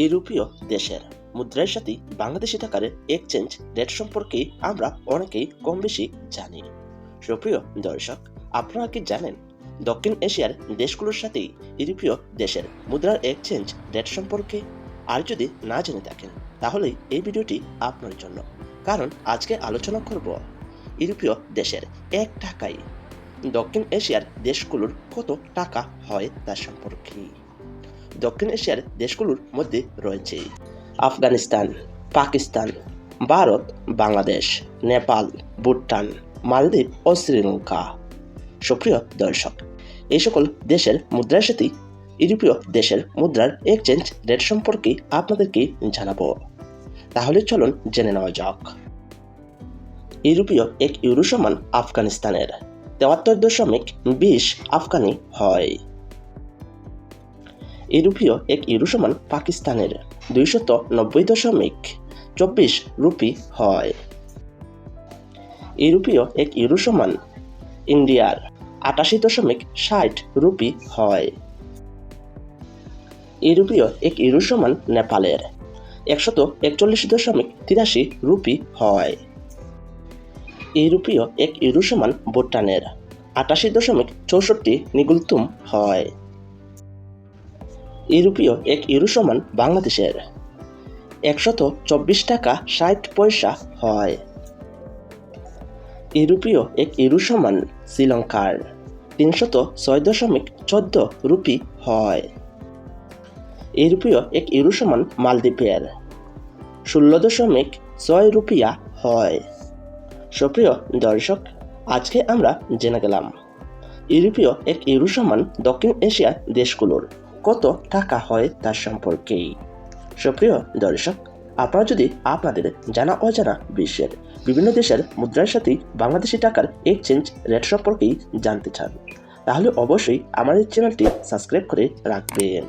ইউরোপীয় দেশের মুদ্রার সাথে বাংলাদেশি টাকার এক্সচেঞ্জ রেট সম্পর্কে আমরা অনেকেই কম বেশি জানি। সুপ্রিয় দর্শক, আপনারা কি জানেন, দক্ষিণ এশিয়ার দেশগুলোর সাথে ইউরোপীয় দেশের মুদ্রার এক্সচেঞ্জ রেট সম্পর্কে? আর যদি না জেনে থাকেন, তাহলে এই ভিডিওটি আপনার জন্য। কারণ আজকে আলোচনা করব ইউরোপীয় দেশের এক টাকায়। দক্ষিণ এশিয়ার দেশগুলোর কত টাকা হয় তার সম্পর্কে। দক্ষিণ এশিয়ার দেশগুলোর মধ্যে রয়েছে। আফগানিস্তান, পাকিস্তান, ভারত, বাংলাদেশ, নেপাল, ভুটান, মালদ্বীপ ও শ্রীলঙ্কা। সুপ্রিয় দর্শক, এই সকল দেশের মুদ্রার সাথে ইউরোপীয় দেশের মুদ্রার এক্সচেঞ্জ রেট সম্পর্কে আপনাদেরকে জানাব। তাহলে চলুন জেনে নেওয়া যাক। ইউরোপীয় এক ইউরো সমান আফগানিস্তানের তেয়াত্তর দশমিক বিশ আফগানি হয়। ইউরোপীয় এক ইউরো সমান পাকিস্তানের দুইশত নব্বই দশমিক চব্বিশ রুপি হয়। ইউরোপীয় এক ইউরো সমান ইন্ডিয়ার আটাশি দশমিক ষাট রুপি হয়। ইউরোপীয় এক ইউরো সমান নেপালের একশত একচল্লিশ দশমিক তিরাশি রুপি হয়। ইউরোপীয় এক ইউরো সমান ভুটানের আটাশি দশমিক চৌষট্টি নিগুলতুম হয়। ইউরোপীয় এক ইউরো সমান বাংলাদেশের। একশত চব্বিশ টাকা ষাট পয়সা হয়। ইউরোপীয় এক ইউরো সমান শ্রীলঙ্কার তিনশত ছয় দশমিক চোদ্দ রুপি হয়। ইউরোপীয় এক ইউরো সমান মালদ্বীপের ষোলো দশমিক ছয় রুপিয়া হয়। সুপ্রিয় দর্শক, আজকে আমরা জেনে গেলাম, ইউরোপীয় এক ইউরো সমান দক্ষিণ এশিয়ার দেশগুলোর কত টাকা হয় তার সম্পর্কেই। সুপ্রিয় দর্শক, আপনারা যদি আপনাদের জানা অজানা বিশ্বের বিভিন্ন দেশের মুদ্রার সাথে বাংলাদেশি টাকার এক্সচেঞ্জ রেট সম্পর্কেই জানতে চান, তাহলে অবশ্যই আমাদের চ্যানেলটি সাবস্ক্রাইব করে রাখবেন।